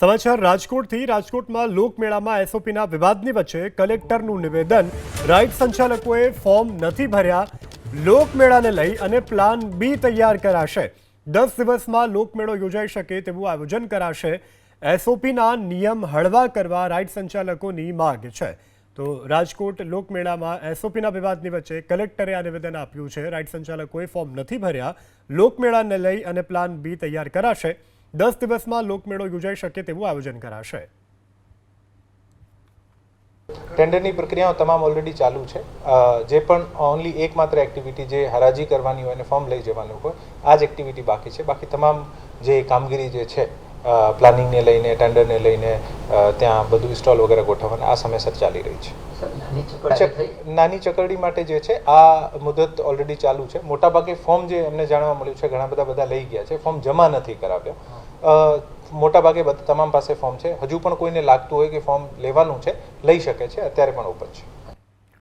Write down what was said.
સમાચાર રાજકોટથી. રાજકોટમાં લોકમેળામાં એસઓપીના વિવાદની વચ્ચે કલેક્ટરનું નિવેદન. રાઇડ સંચાલકોએ ફોર્મ નથી ભર્યા. લોકમેળાને લઈ અને પ્લાન બી તૈયાર કરાશે. દસ દિવસમાં લોકમેળો યોજાઈ શકે તેવું આયોજન કરાશે. એસઓપીના નિયમ હળવા કરવા રાઇડ સંચાલકોની માંગ છે. તો રાજકોટ લોકમેળામાં એસઓપીના વિવાદની વચ્ચે કલેક્ટરે આ નિવેદન આપ્યું છે. રાઇડ સંચાલકોએ ફોર્મ નથી ભર્યા. લોકમેળાને લઈ અને પ્લાન બી તૈયાર કરાશે. દસ દિવસમાં લોકમેળો યોજાઈ શકે તેવું આયોજન કરાશે. ટેન્ડરની પ્રક્રિયાઓ તમામ ઓલરેડી ચાલુ છે. જે પણ ઓનલી એકમાત્ર એક્ટિવિટી જે હરાજી કરવાની હોય અને ફોર્મ લઈ જવાનું હોય આ જ એક્ટિવિટી બાકી છે. બાકી તમામ જે કામગીરી જે છે પ્લાનિંગને લઈને ટેન્ડરને લઈને ત્યાં બધું સ્ટોલ વગેરે ગોઠવવાના આ સમયસર ચાલી રહી છે. નાની ચકરડી માટે જે છે આ મુદત ઓલરેડી ચાલુ છે. મોટાભાગે ફોર્મ જે અમને જાણવા મળ્યું છે ઘણા બધા બધા લઈ ગયા છે. ફોર્મ જમા નથી કરાવ્યો. મોટાભાગે બધા તમામ પાસે ફોર્મ છે. હજુ પણ કોઈને લાગતું હોય કે ફોર્મ લેવાનું છે લઈ શકે છે અત્યારે પણ ઓપન છે.